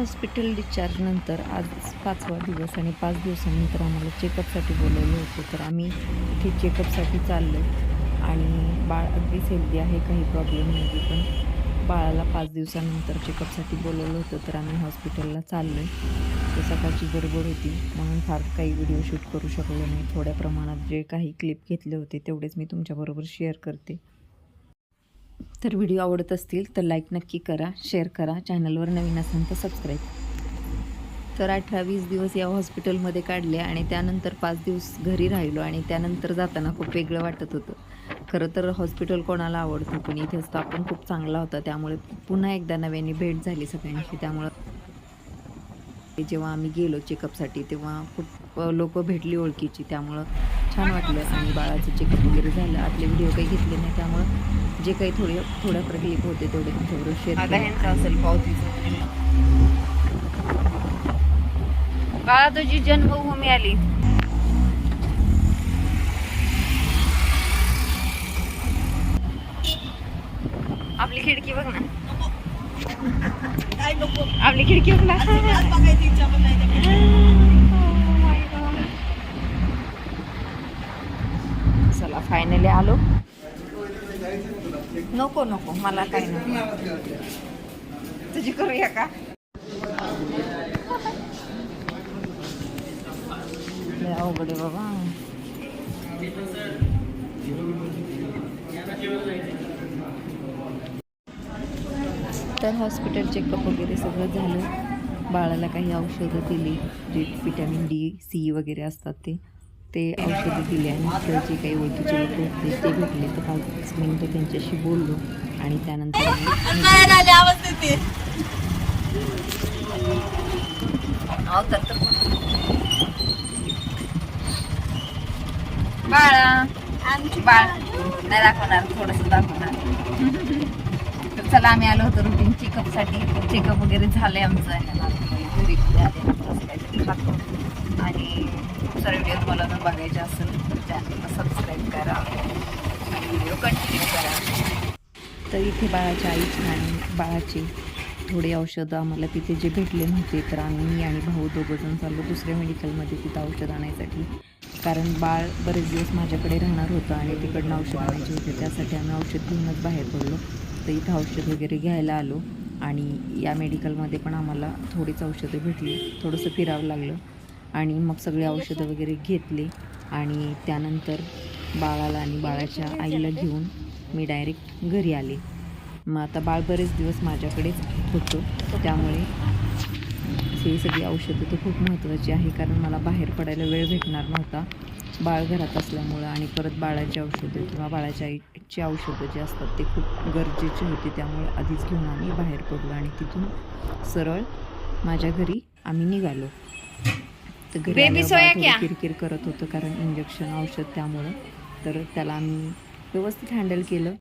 Hospital डिस्चार्जनंतर आज पाचवा दिवस आणि पाच दिवसानंतर आम्हाला चेकअपसाठी बोलवलं होतं. तर आम्ही इथे चेकअपसाठी चाललो आणि बाळ अगदीच हेल्दी आहे काही प्रॉब्लेम नाही पण बाळाला पाच दिवसानंतर चेकअपसाठी बोलवलं होतं. तर आम्ही हॉस्पिटलला चाललो आहे तर सकाळची गडबड होती म्हणून फार काही व्हिडिओ शूट करू शकलो नाही. थोड्या प्रमाणात जे काही क्लिप घेतले होते तेवढेच मी तुमच्याबरोबर शेअर करते. तर व्हिडिओ आवडत असतील तर लाईक नक्की करा शेअर करा. चॅनलवर नवीन असेल तर सबस्क्राईब तर अठरा वीस दिवस या हॉस्पिटलमध्ये काढले आणि त्यानंतर पाच दिवस घरी राहिलो आणि त्यानंतर जाताना खूप वेगळं वाटत होतं. खरं तर हॉस्पिटल कोणाला आवडतं? पण इथे स्टाफ पण खूप चांगला होता. त्यामुळे पुन्हा एकदा नव्याने भेट झाली सगळ्यांशी त्यामुळं जेव्हा आम्ही गेलो चेकअपसाठी तेव्हा खूप लोक भेटली ओळखीची. त्यामुळं छान वाटलं आणि बाळाचं चेकअप वगैरे झालं. आतले व्हिडिओ काही घेतले नाही त्यामुळं जे काही थोडे थोड्या क्लिप होते तेवढे तुमच्याबरोबर शेअर असेल बाळा तुझी जन्मभूमी आली. आपली खिडकी बघ ना. आपली खिडकी बघ ना. चला फायनली आलो. नको नको मला काय नको तुझी करूया का? अवघड आहे बाबा. तर हॉस्पिटल चेकअप वगैरे सगळं झालं. बाळाला काही औषधं दिली जे विटॅमिन डी सी वगैरे असतात ते. ते औषधं दिली आणि इथं जे काही ओळखीचे लोक होते ते भेटले. तर पाच मिनटं त्यांच्याशी बोललो आणि त्यानंतर आम्ही अहो, बाळा बाळ नाही दाखवणार थोडंसं दाखवणार तर चला आम्ही आलो होतो रुटीन चेकअपसाठी चेकअप वगैरे झालंय आमचं. घरी आल्यानंतर आणि खूप सारे व्हिडिओ तुम्हाला जर बघायचे असेल तर चॅनलला सबस्क्राईब करा. आणि व्हिडिओ कंटिन्यू करा. तर इथे बाळाच्या आईची आणि बाळाची थोडे औषधं आम्हाला तिथे जे भेटले नव्हते तर आम्ही मी आणि भाऊ दोघंजण चाललो दुसऱ्या मेडिकलमध्ये तिथं औषध आणायसाठी. कारण बाळ बरेच दिवस माझ्याकडे राहणार होतं आणि तिकडनं औषध आणायचे होते त्यासाठी आम्ही औषध घेऊनच बाहेर पडलो. तर इथं औषध वगैरे घ्यायला आलो आणि या मेडिकलमध्ये पण आम्हाला थोडीच औषधं भेटली थोडंसं फिरावं लागलं. आणि मग सगळे औषधं वगैरे घेतले आणि त्यानंतर बाळाला आणि बाळाच्या आईला घेऊन मी डायरेक्ट घरी आले. मग आता बाळ बरेच दिवस माझ्याकडेच होतं. त्यामुळे ही सगळी औषधं तर खूप महत्त्वाची आहे कारण मला बाहेर पडायला वेळ भेटणार नव्हता. बाळ घरात असल्यामुळं आणि परत बाळाची औषधं किंवा बाळाच्या आईची औषधं जे असतात ते खूप गरजेचे होते. त्यामुळे आधीच घेऊन आम्ही बाहेर पडलो आणि तिथून सरळ माझ्या घरी आम्ही निघालो. तर घरी आल्यावर सोया क्या? किरकिर करत होतं कारण इंजेक्शन औषध त्यामुळं तर त्याला आम्ही व्यवस्थित हँडल केलं